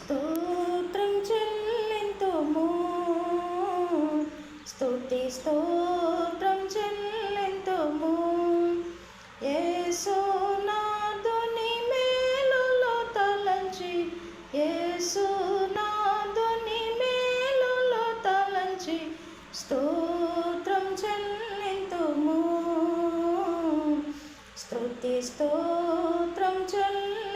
స్తోత్రం చెల్లెంతుము. స్తుతి స్తోత్రం చెల్లెంతుము. యేసునాథుని మేలులో తలంచి యేసునాథుని మేలులో తలంచి స్తోత్రం చెల్లెంతుము. స్తుతి స్తోత్రం చెల్లె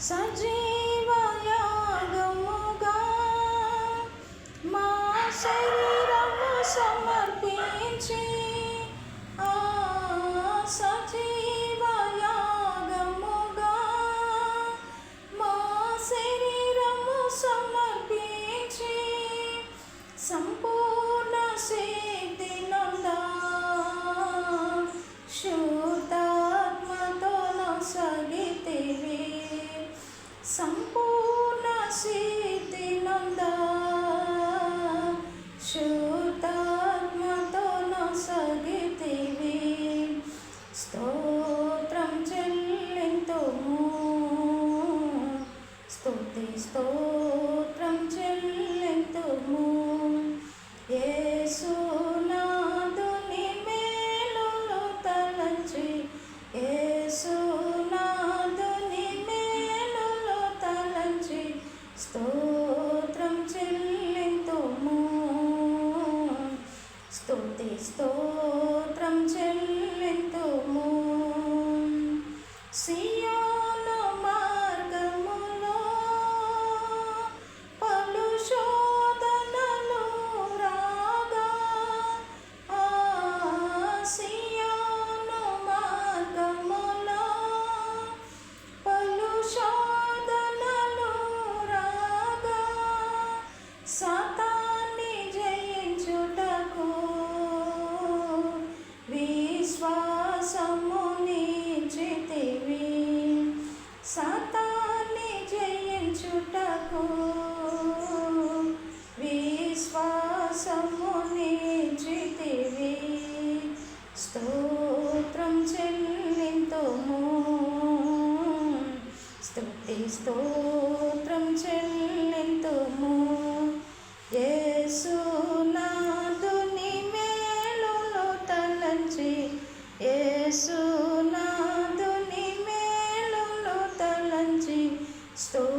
సజీవయాగముగా మా శరీరము సమర్పించి సంపూర్ణ సిద్ధి నంద శుద్ధాత్మతో నొసగితివి. స్తోత్ర స్తుతి స్తోత్రం చెల్లింతుము. శ్రీ స్తోత్రం చెల్లింతుము. స్తుతి స్తోత్రం చెల్లింతుము. యేసు నాదుని మేలును తలంచి. యేసునాథుని మేలును తలంచి. స్తో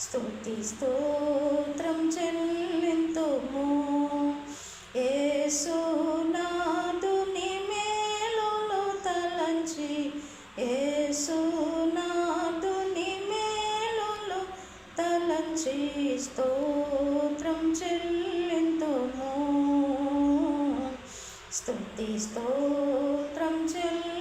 స్థుతి స్తోత్రం చెల్లింతుము. ఏసునాథుని మేలులు తలంచి ఏసునాథుని మేలులు తలంచి స్తోత్రం చెల్లింతుము. స్థుతి స్తోత్రం చెల్లి